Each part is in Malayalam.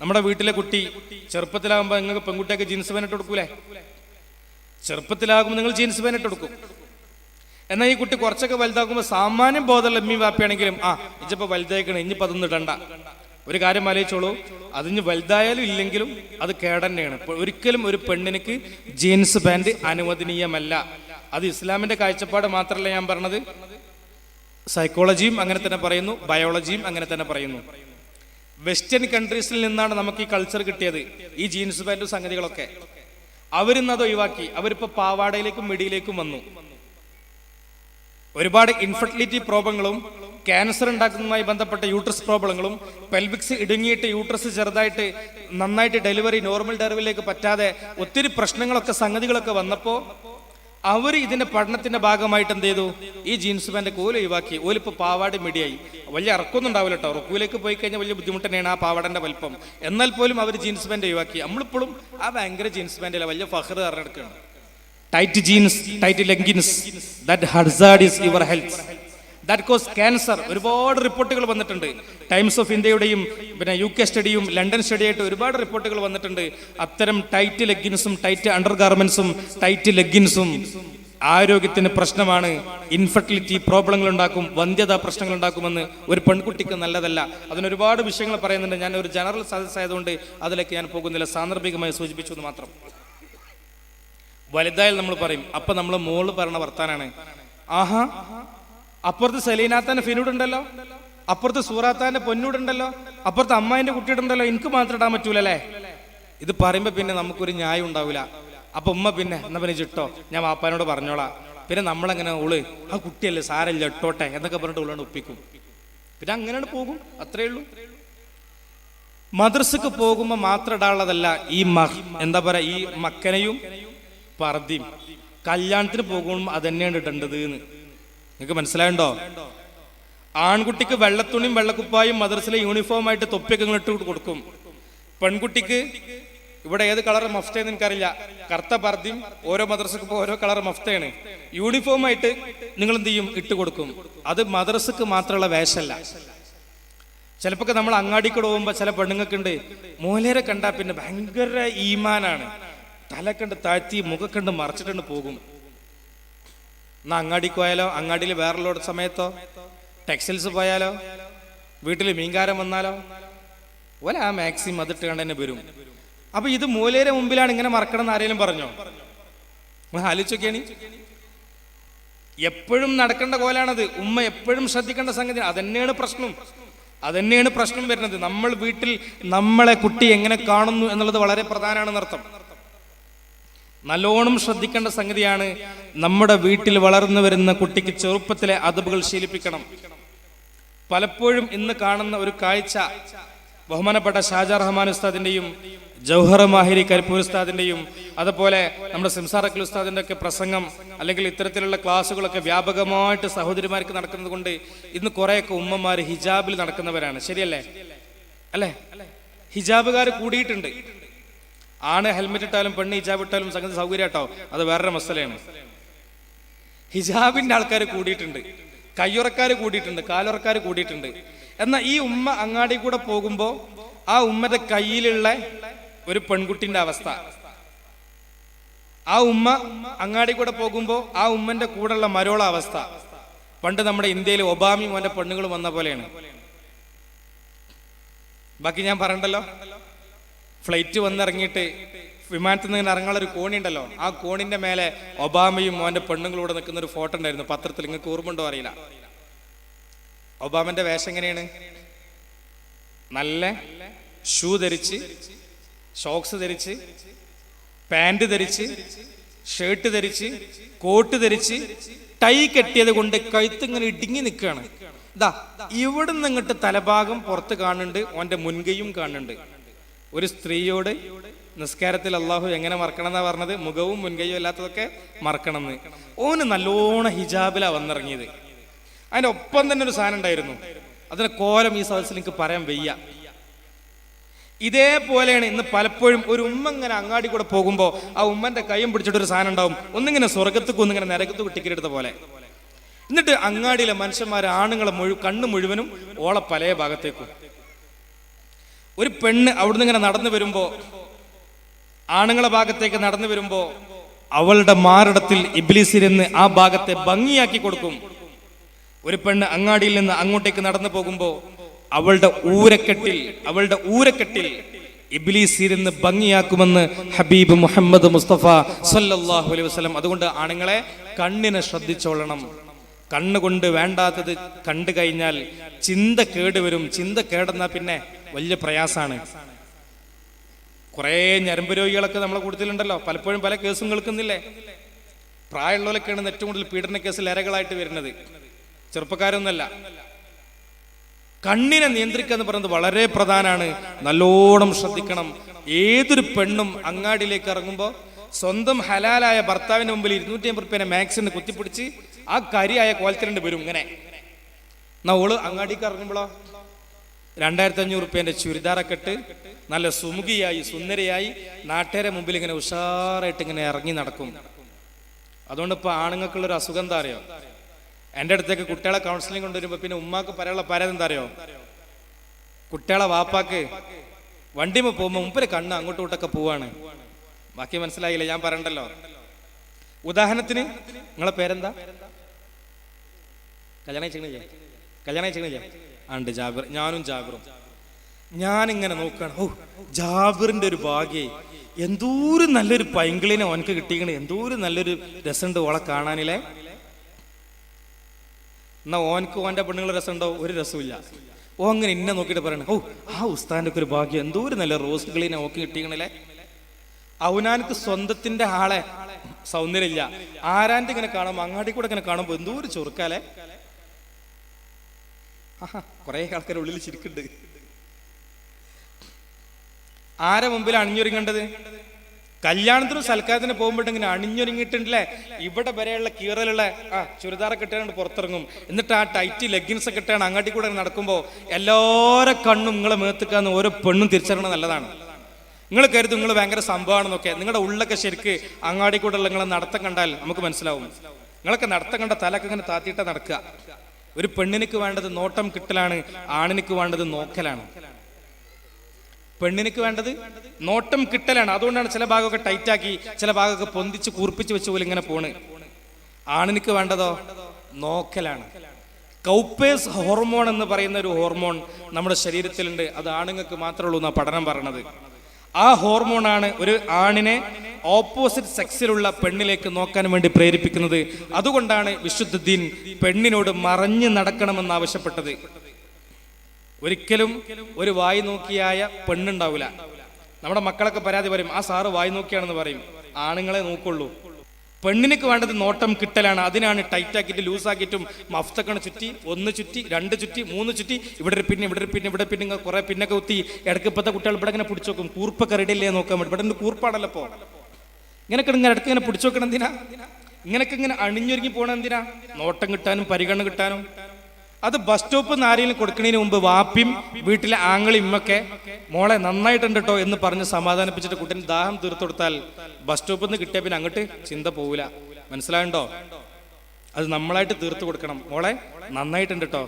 നമ്മുടെ വീട്ടിലെ കുട്ടി ചെറുപ്പത്തിലാകുമ്പോൾ നിങ്ങൾക്ക് പെൺകുട്ടിയൊക്കെ ജീൻസ് പാനിട്ട് കൊടുക്കൂലേ ചെറുപ്പത്തിലാകുമ്പോൾ നിങ്ങൾ ജീൻസ് പാനിട്ട് കൊടുക്കും എന്നാൽ ഈ കുട്ടി കുറച്ചൊക്കെ വലുതാക്കുമ്പോൾ സാമാന്യം ബോധമുള്ള എമ്മി വാപ്പിയാണെങ്കിലും ആ ഇജിപ്പോ വലുതായിക്കണേ ഇനി പതൊന്നും ഇടണ്ട. ഒരു കാര്യം ആലോചിച്ചോളൂ അതിന് വലുതായാലും ഇല്ലെങ്കിലും അത് കേടന്നെയാണ്. ഒരിക്കലും ഒരു പെണ്ണിനക്ക് ജീൻസ് പാന്റ് അനുവദനീയമല്ല. അത് ഇസ്ലാമിന്റെ കാഴ്ചപ്പാട് മാത്രമല്ല ഞാൻ പറഞ്ഞത്. സൈക്കോളജിയും അങ്ങനെ തന്നെ പറയുന്നു ബയോളജിയും അങ്ങനെ തന്നെ പറയുന്നു. വെസ്റ്റേൺ കൺട്രീസിൽ നിന്നാണ് നമുക്ക് ഈ കൾച്ചർ കിട്ടിയത്. ഈ ജീൻസ് പാന്റും സംഗതികളൊക്കെ. അവരിന്ന് അത് ഒഴിവാക്കി. അവരിപ്പോ പാവാടയിലേക്കും മിടിയിലേക്കും വന്നു. ഒരുപാട് ഇൻഫെർട്ടിലിറ്റി പ്രോബ്ലങ്ങളും ക്യാൻസർ ഉണ്ടാക്കുന്നതുമായി ബന്ധപ്പെട്ട യൂട്രസ് പ്രോബ്ലങ്ങളും പെൽവിക്സ് ഇടുങ്ങിയിട്ട് യൂട്രസ് ചെറുതായിട്ട് നന്നായിട്ട് ഡെലിവറി നോർമൽ ഡെലിവറിയിലേക്ക് പറ്റാതെ ഒത്തിരി പ്രശ്നങ്ങളൊക്കെ സംഗതികളൊക്കെ വന്നപ്പോൾ അവർ ഇതിന്റെ പഠനത്തിന്റെ ഭാഗമായിട്ട് എന്ത് ചെയ്തു? ഈ ജീൻസ് പാന്റ് കോൽ ഒഴിവാക്കി. ഓലിപ്പോ പാവാട് മിടിയായി. വലിയ ഇറക്കൊന്നും ഉണ്ടാവില്ല കേട്ടോ റുക്കൂലേക്ക് പോയി കഴിഞ്ഞാൽ വലിയ ബുദ്ധിമുട്ട് തന്നെയാണ് ആ പാവാടന്റെ വലിപ്പം. എന്നാൽ പോലും അവർ ജീൻസ് പാന്റ് ഒഴിവാക്കി. നമ്മളിപ്പോഴും ആ ഭയങ്കര ജീൻസ് പാന്റില്ല വലിയ ഫഹർ തെരഞ്ഞെടുക്കുകയാണ് tight jeans tight leggings. That ഹർസാഡ് is your health that cause cancer ഒരുപാട് റിപ്പോർട്ടുകൾ വന്നിട്ടുണ്ട്. ടൈംസ് ഓഫ് ഇന്ത്യയുടെയും പിന്നെ യു കെ സ്റ്റഡിയും ലണ്ടൻ സ്റ്റഡിയായിട്ട് ഒരുപാട് റിപ്പോർട്ടുകൾ വന്നിട്ടുണ്ട്. അത്തരം ടൈറ്റ് ലെഗിൻസും ടൈറ്റ് അണ്ടർ ഗാർമെന്റ്സും ടൈറ്റ് ലെഗിൻസും ആരോഗ്യത്തിന് പ്രശ്നമാണ്. ഇൻഫെർട്ടിലിറ്റി പ്രോബ്ലങ്ങൾ ഉണ്ടാക്കും വന്ധ്യതാ പ്രശ്നങ്ങൾ ഉണ്ടാക്കുമെന്ന് ഒരു പെൺകുട്ടിക്ക് നല്ലതല്ല. അതിന് ഒരുപാട് വിഷയങ്ങൾ പറയുന്നുണ്ട്. ഞാൻ ഒരു ജനറൽ സദസ് ആയതുകൊണ്ട് അതിലേക്ക് ഞാൻ പോകുന്നില്ല. സാന്ദർഭികമായി സൂചിപ്പിച്ചു എന്ന് മാത്രം. വലുതായാൽ നമ്മൾ പറയും അപ്പൊ നമ്മൾ മോൾ പറഞ്ഞ വർത്താനാണ്. ആഹാ അപ്പുറത്ത് സലീനാത്താന്റെ ഫിനൂടുണ്ടല്ലോ. അപ്പുറത്ത് സൂറാത്താന്റെ പൊന്നൂടുണ്ടല്ലോ. അപ്പുറത്ത് അമ്മായിന്റെ കുട്ടിയുണ്ടല്ലോ. എനിക്ക് മാത്രം ഇടാൻ പറ്റൂലല്ലേ? ഇത് പറയുമ്പോ പിന്നെ നമുക്കൊരു ന്യായം ഉണ്ടാവില്ല അപ്പൊ ഉമ്മ പിന്നെ എന്നാ പിന്നെ ചിട്ടോ ഞാൻ വാപ്പാനോട് പറഞ്ഞോളാം. പിന്നെ നമ്മളങ്ങനെ ഉൾ ആ കുട്ടിയല്ലേ സാരല്ല ഇട്ടോട്ടെ എന്നൊക്കെ പറഞ്ഞിട്ട് ഉള്ളു ഒപ്പിക്കും. പിന്നെ അങ്ങനെയാണ് പോകും. അത്രേ ഉള്ളൂ. മദ്രസക്ക് പോകുമ്പോൾ മാത്രം ഇടാനുള്ളതല്ല ഈ മഹ് എന്താ പറയാ ഈ മക്കനെയും പറയും കല്യാണത്തിന് പോകുമ്പോൾ അത് തന്നെയാണ് ഇടേണ്ടത് എന്ന്. നിങ്ങൾക്ക് മനസ്സിലായുണ്ടോ? ആൺകുട്ടിക്ക് വെള്ളത്തുണിയും വെള്ളക്കുപ്പായും മദ്രസിലെ യൂണിഫോം ആയിട്ട് തൊപ്പിയൊക്കെ നിങ്ങൾ ഇട്ട് കൊടുക്കും. പെൺകുട്ടിക്ക് ഇവിടെ ഏത് കളർ മഫ്തയെന്ന് എനിക്കറിയില്ല. കറുത്ത പർദ്ദയും ഓരോ മദ്രസക്കും ഓരോ കളർ മഫ്തയാണ്. യൂണിഫോം ആയിട്ട് നിങ്ങൾ എന്ത് ചെയ്യും? ഇട്ട് കൊടുക്കും. അത് മദ്രസക്ക് മാത്രമുള്ള വേഷമല്ല. ചിലപ്പോൾ നമ്മൾ അങ്ങാടിക്കൂടെ പോകുമ്പോൾ ചില പെണ്ണുങ്ങൾക്കുണ്ട്. മൂലേരെ കണ്ടാൽ പിന്നെ ഭയങ്കര ഈമാനാണ്. തല കണ്ട് താഴ്ത്തി മുഖക്കണ്ട് മറച്ചിട്ടുണ്ട് പോകും. എന്നാ അങ്ങാടിക്ക് പോയാലോ? അങ്ങാടിയിൽ വേറെ സമയത്തോ? ടെക്സ്റ്റൈൽസ് പോയാലോ? വീട്ടിൽ മീൻകാരം വന്നാലോ? ഓല ആ മാക്സിമം അതിട്ട് കണ്ട് തന്നെ വരും. അപ്പൊ ഇത് മൂലയുടെ മുമ്പിലാണ് ഇങ്ങനെ മറക്കണം എന്ന് ആരെങ്കിലും പറഞ്ഞോ? ആലോചിച്ചൊക്കെയാണ് എപ്പോഴും നടക്കേണ്ട കോലാണത്. ഉമ്മ എപ്പോഴും ശ്രദ്ധിക്കേണ്ട സംഗതി അതന്നെയാണ് പ്രശ്നം. അതന്നെയാണ് പ്രശ്നം വരുന്നത്. നമ്മൾ വീട്ടിൽ നമ്മളെ കുട്ടി എങ്ങനെ കാണുന്നു എന്നുള്ളത് വളരെ പ്രധാനമാണെന്നർത്ഥം. നല്ലോണം ശ്രദ്ധിക്കേണ്ട സംഗതിയാണ് നമ്മുടെ വീട്ടിൽ വളർന്നു വരുന്ന കുട്ടിക്ക് ചെറുപ്പത്തിലെ അതബുകൾ ശീലിപ്പിക്കണം. പലപ്പോഴും ഇന്ന് കാണുന്ന ഒരു കാഴ്ച ബഹുമാനപ്പെട്ട ഷാജാ റഹ്മാൻ ഉസ്താദിന്റെയും ജൗഹർ മാഹിരി കരിപ്പൂർ ഉസ്താദിന്റെയും അതുപോലെ നമ്മുടെ സിംസാർ അഖിൽ ഉസ്താദിന്റെ ഒക്കെ പ്രസംഗം അല്ലെങ്കിൽ ഇത്തരത്തിലുള്ള ക്ലാസ്സുകളൊക്കെ വ്യാപകമായിട്ട് സഹോദരിമാർക്ക് നടക്കുന്നത് കൊണ്ട് ഇന്ന് കുറേയൊക്കെ ഉമ്മമാര് ഹിജാബിൽ നടക്കുന്നവരാണ്. ശരിയല്ലേ? അല്ലേ? ഹിജാബുകാർ കൂടിയിട്ടുണ്ട്. ആണ് ഹെൽമെറ്റ് ഇട്ടാലും പെണ്ണ് ഹിജാബ് ഇട്ടാലും സംഗതി സൗകര്യം കേട്ടോ അത് വേറൊരു മസലയാണ്. ഹിജാബിന്റെ ആൾക്കാർ കൂടിയിട്ടുണ്ട്. കയ്യുറക്കാർ കൂടിയിട്ടുണ്ട്. കാലുറക്കാർ കൂടിയിട്ടുണ്ട്. എന്നാൽ ഈ ഉമ്മ അങ്ങാടി കൂടെ പോകുമ്പോൾ ആ ഉമ്മയുടെ കയ്യിലുള്ള ഒരു പെൺകുട്ടിന്റെ അവസ്ഥ. ആ ഉമ്മ അങ്ങാടി കൂടെ പോകുമ്പോൾ ആ ഉമ്മന്റെ കൂടെയുള്ള മരോള അവസ്ഥ. പണ്ട് നമ്മുടെ ഇന്ത്യയിൽ ഒബാമി മോന്റെ പെണ്ണുങ്ങൾ വന്ന പോലെയാണ്. ബാക്കി ഞാൻ പറയണ്ടല്ലോ? ഫ്ലൈറ്റ് വന്നിറങ്ങിയിട്ട് വിമാനത്തിൽ നിന്ന് ഇങ്ങനെ ഇറങ്ങാനുള്ള ഒരു കോണി ഉണ്ടല്ലോ ആ കോണിന്റെ മേലെ ഒബാമയും മോന്റെ പെണ്ണുങ്ങളും കൂടെ നിൽക്കുന്ന ഒരു ഫോട്ടോ ഉണ്ടായിരുന്നു. പത്രത്തിൽ നിങ്ങൾക്ക് ഓർമ്മ അറിയില്ല. ഒബാമന്റെ വേഷം എങ്ങനെയാണ്? നല്ല ഷൂ ധരിച്ച് ഷോക്സ് ധരിച്ച് പാന്റ് ധരിച്ച് ഷർട്ട് ധരിച്ച് കോട്ട് ധരിച്ച് ടൈ കെട്ടിയത് കൊണ്ട് കഴുത്ത് ഇങ്ങനെ ഇടുങ്ങി നിൽക്കുകയാണ്. ഇതാ ഇവിടെ നിന്ന് ഇങ്ങോട്ട് തലഭാഗം പുറത്ത് കാണുന്നുണ്ട്. ഓന്റെ മുൻകൈയും കാണുന്നുണ്ട്. ഒരു സ്ത്രീയോട് നിസ്കാരത്തിൽ അള്ളാഹു എങ്ങനെ മറക്കണം എന്നാ പറഞ്ഞത്? മുഖവും മുൻകൈയും അല്ലാത്തതൊക്കെ മറക്കണം എന്ന് ഓന് നല്ലോണം ഹിജാബിലാ വന്നിറങ്ങിയത്. അതിന്റെ ഒപ്പം തന്നെ ഒരു സാധനം ഉണ്ടായിരുന്നു. അതിന് കോലം ഈ സദസ്സിൽ എനിക്ക് പറയാൻ വയ്യ. ഇതേപോലെയാണ് ഇന്ന് പലപ്പോഴും ഒരു ഉമ്മ ഇങ്ങനെ അങ്ങാടി കൂടെ പോകുമ്പോൾ ആ ഉമ്മന്റെ കൈയും പിടിച്ചിട്ട് ഒരു സാധനം ഉണ്ടാവും. ഒന്നിങ്ങനെ സ്വർഗത്തേക്ക് ഒന്നിങ്ങനെ നരകത്ത് ടിക്കറ്റ് എടുത്ത പോലെ. എന്നിട്ട് അങ്ങാടിയിലെ മനുഷ്യന്മാർ ആണുങ്ങളെ മുഴു കണ്ണു മുഴുവനും ഓളെ പല ഭാഗത്തേക്കും. ഒരു പെണ്ണ് അവിടുന്ന് ഇങ്ങനെ നടന്നു വരുമ്പോ ആണുങ്ങളെ ഭാഗത്തേക്ക് നടന്നു വരുമ്പോ അവളുടെ മാറിടത്തിൽ ഇബ്ലീസിരുന്ന് ആ ഭാഗത്തെ ഭംഗിയാക്കി കൊടുക്കും. ഒരു പെണ്ണ് അങ്ങാടിയിൽ നിന്ന് അങ്ങോട്ടേക്ക് നടന്നു പോകുമ്പോ അവളുടെ ഊരക്കെട്ടിൽ അവളുടെ ഊരക്കെട്ടിൽ ഇബ്ലീസ് ഇരുന്ന് ഭംഗിയാക്കുമെന്ന് ഹബീബ് മുഹമ്മദ് മുസ്തഫ സല്ലല്ലാഹു അലൈഹി വസല്ലം. അതുകൊണ്ട് ആണുങ്ങളെ കണ്ണിനെ ശ്രദ്ധിച്ചോളണം. കണ്ണുകൊണ്ട് വേണ്ടാത്തത് കണ്ടു കഴിഞ്ഞാൽ ചിന്ത കേടുവരും. ചിന്ത കേടെന്നാ പിന്നെ വലിയ പ്രയാസമാണ് കുറേ ഞരമ്പ് രോഗികളൊക്കെ നമ്മളെ കൂട്ടത്തിലുണ്ടല്ലോ പലപ്പോഴും പല കേസും കേൾക്കുന്നില്ലേ? പ്രായമുള്ളവരൊക്കെയാണ് ഏറ്റവും കൂടുതൽ പീഡന കേസിൽ ഇരകളായിട്ട് വരുന്നത്. ചെറുപ്പക്കാരൊന്നല്ല കണ്ണിനെ നിയന്ത്രിക്കുക എന്ന് പറയുന്നത് വളരെ പ്രധാനമാണ്. നല്ലോണം ശ്രദ്ധിക്കണം. ഏതൊരു പെണ്ണും അങ്ങാടിയിലേക്ക് ഇറങ്ങുമ്പോൾ സ്വന്തം ഹലാലായ ഭർത്താവിന്റെ മുമ്പിൽ ഇരുന്നൂറ്റി അമ്പത് റുപ്യനെ മാക്സിന് കുത്തിപ്പിടിച്ച് ആ കരിയായ കോലത്തിലുണ്ട് വരും ഇങ്ങനെ. ഓൾ അങ്ങാടിക്ക് ഇറങ്ങുമ്പോഴോ രണ്ടായിരത്തി അഞ്ഞൂറ് റുപ്യന്റെ ചുരിദാറൊക്കെ ഇട്ട് നല്ല സുമുഖിയായി സുന്ദരിയായി നാട്ടുകാരെ മുമ്പിൽ ഇങ്ങനെ ഉഷാറായിട്ട് ഇങ്ങനെ ഇറങ്ങി നടക്കും. അതുകൊണ്ട് ഇപ്പൊ ആണുങ്ങൾക്കുള്ളൊരു അസുഖം എന്താ അറിയോ? എന്റെ അടുത്തേക്ക് കുട്ടികളെ കൗൺസിലിംഗ് കൊണ്ടുവരുമ്പോ പിന്നെ ഉമ്മാക്ക് പറയാനുള്ള പരാതി എന്താ അറിയോ? കുട്ടികളെ വാപ്പാക്ക് വണ്ടിമ പോകുമ്പോ മുമ്പിൽ കണ്ണ് അങ്ങോട്ടും ഇങ്ങോട്ടൊക്കെ പോവാണ്. ബാക്കി മനസ്സിലായില്ല? ഞാൻ പറയണ്ടല്ലോ. ഉദാഹരണത്തിന് നിങ്ങളെ പേരെന്താ? കല്യാണം കല്യാണം ഉണ്ട് ജാബിർ ഞാനും ജാബിറും. ഞാനിങ്ങനെ നോക്കുകയാണ് ഓ ജാബിറിന്റെ ഒരു ഭാഗ്യേ എന്തോരം നല്ലൊരു പൈങ്കിളിനെ ഓനക്ക് കിട്ടിക്കണേ എന്തോരം നല്ലൊരു രസമുണ്ട് ഓളെ കാണാനില്ലേ എന്നാ ഓനക്ക് ഓന്റെ പെണ്ണുങ്ങൾ രസമുണ്ടോ? ഒരു രസമില്ല ഓ അങ്ങനെ ഇന്നെ നോക്കിട്ട് പറയണം ഓ ആ ഉസ്താന്റെ ഒക്കെ ഒരു ഭാഗ്യം എന്തോരം നല്ല റോസ് കിളിനെ ഓക്കി കിട്ടിക്കണല്ലേ. അവനാനക്ക് സ്വന്തത്തിന്റെ ആളെ സൗന്ദര്യമില്ല. ആരാന്റെ ഇങ്ങനെ കാണുമ്പോ അങ്ങാടി കൂടെ ഇങ്ങനെ കാണുമ്പോ എന്തോ ഒരു ചൊറുക്കാലേ. ആഹാ കുറേ ആൾക്കാർ ഉള്ളിൽ ചിരിക്കുണ്ട് ആരെ മുമ്പിൽ അണിഞ്ഞൊരുങ്ങേണ്ടത്? കല്യാണത്തിനും സൽക്കാരത്തിന് പോകുമ്പോഴെങ്കിലും അണിഞ്ഞൊരുങ്ങിയിട്ടുണ്ടല്ലേ? ഇവിടെ വരെയുള്ള കീറലുള്ള ആ ചുരിദാറൊക്കെ ഇട്ടാണ് പുറത്തിറങ്ങും. എന്നിട്ട് ആ ടൈറ്റ് ലെഗിൻസ് ഒക്കെ ഇട്ടാണ് അങ്ങാട്ടി കൂടെ നടക്കുമ്പോൾ എല്ലാരെ കണ്ണും നിങ്ങളെ മേത്തുക്കാന്ന് ഓരോ പെണ്ണും തിരിച്ചറിയണം നല്ലതാണ്. നിങ്ങൾ കരുതും നിങ്ങൾ ഭയങ്കര സംഭവമാണെന്നൊക്കെ. നിങ്ങളുടെ ഉള്ളൊക്കെ ശരിക്ക് അങ്ങാടി കൂടെ ഉള്ള നിങ്ങളെ നടത്തം കണ്ടാൽ നമുക്ക് മനസ്സിലാവും. നിങ്ങളൊക്കെ നടത്തം കണ്ട തലൊക്കെ ഇങ്ങനെ താത്തിയിട്ട നടക്കുക. ഒരു പെണ്ണിനക്ക് വേണ്ടത് നോട്ടം കിട്ടലാണ് ആണിനക്ക് വേണ്ടത് നോക്കലാണ്. പെണ്ണിനക്ക് വേണ്ടത് നോട്ടം കിട്ടലാണ്. അതുകൊണ്ടാണ് ചില ഭാഗമൊക്കെ ടൈറ്റാക്കി ചില ഭാഗമൊക്കെ പൊന്തിച്ച് കൂർപ്പിച്ച് വെച്ച് പോലെ ഇങ്ങനെ പോണ്. ആണിനക്ക് വേണ്ടതോ? നോക്കലാണ്. കൗപ്പേസ് ഹോർമോൺ എന്ന് പറയുന്ന ഒരു ഹോർമോൺ നമ്മുടെ ശരീരത്തിലുണ്ട്. അത് ആണുങ്ങൾക്ക് മാത്രമേ ഉള്ളൂ എന്നാ പഠനം പറയണത്. ആ ഹോർമോൺ ആണ് ഒരു ആണിനെ ഓപ്പോസിറ്റ് സെക്സിലുള്ള പെണ്ണിലേക്ക് നോക്കാൻ വേണ്ടി പ്രേരിപ്പിക്കുന്നത് അതുകൊണ്ടാണ് വിശുദ്ധദ്ദീൻ പെണ്ണിനോട് മറഞ്ഞു നടക്കണമെന്ന് ആവശ്യപ്പെട്ടത്. ഒരിക്കലും ഒരു വായി നോക്കിയായ പെണ്ണുണ്ടാവില്ല നമ്മുടെ മക്കളൊക്കെ പരാതി പറയും ആ സാറ് വായി നോക്കിയാണെന്ന് പറയും. ആണുങ്ങളെ നോക്കുള്ളൂ. പെണ്ണിനക്ക് വേണ്ടത് നോട്ടം കിട്ടലാണ്. അതിനാണ് ടൈറ്റ് ആക്കിയിട്ട് ലൂസ് ആക്കിയിട്ടും മഫ്തക്കണ ചുറ്റി ഒന്ന് ചുറ്റി രണ്ട് ചുറ്റി മൂന്ന് ചുറ്റി ഇവിടെ ഒരു പിന്നെ ഇവിടെ ഒരു പിന്നെ ഇവിടെ പിന്നെ കുറെ പിന്നൊക്കെ കുത്തി ഇടയ്ക്ക് ഇപ്പോഴത്തെ കുട്ടികൾ ഇവിടെ ഇങ്ങനെ പിടിച്ചു നോക്കും. കൂർപ്പൊക്കെ റെഡി നോക്കാൻ വേണ്ടി. ഇവിടെ കൂർപ്പാണല്ലോ ഇങ്ങനെയൊക്കെ ഇങ്ങനെ ഇടയ്ക്ക് ഇങ്ങനെ പിടിച്ചു വെക്കണം എന്തിനാ? ഇങ്ങനെയൊക്കെ ഇങ്ങനെ അണിഞ്ഞൊരുങ്ങി പോകണം എന്തിനാ? നോട്ടം കിട്ടാനും പരിഗണന കിട്ടാനും. അത് ബസ് സ്റ്റോപ്പ് നാരിയിൽ കൊടുക്കുന്നതിന് മുമ്പ് വാപ്പിയും വീട്ടിലെ ആങ്ങളും ഇമ്മൊക്കെ മോളെ നന്നായിട്ടുണ്ട് കേട്ടോ എന്ന് പറഞ്ഞ് സമാധാനിപ്പിച്ചിട്ട് കുട്ടീന് ദാഹം തീർത്തു കൊടുത്താൽ ബസ് സ്റ്റോപ്പിൽ നിന്ന് കിട്ടിയ പിന്നെ അങ്ങോട്ട് ചിന്ത പോവില്ല. മനസ്സിലായുണ്ടോ? അത് നമ്മളായിട്ട് തീർത്തു കൊടുക്കണം. മോളെ നന്നായിട്ടുണ്ട് കേട്ടോ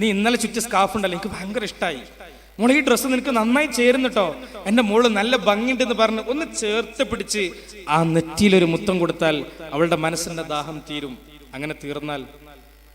നീ ഇന്നലെ ചുറ്റി സ്കാഫ് ഉണ്ടല്ലോ എനിക്ക് ഭയങ്കര ഇഷ്ടമായി മോളെ ഈ ഡ്രസ്സ് നിനക്ക് നന്നായി ചേരുന്നു കേട്ടോ എന്റെ മോൾ നല്ല ഭംഗിയുണ്ടെന്ന് പറഞ്ഞ് ഒന്ന് ചേർത്ത് പിടിച്ച് ആ നെറ്റിയിലൊരു മുത്തം കൊടുത്താൽ അവളുടെ മനസ്സിന്റെ ദാഹം തീരും. അങ്ങനെ തീർന്നാൽ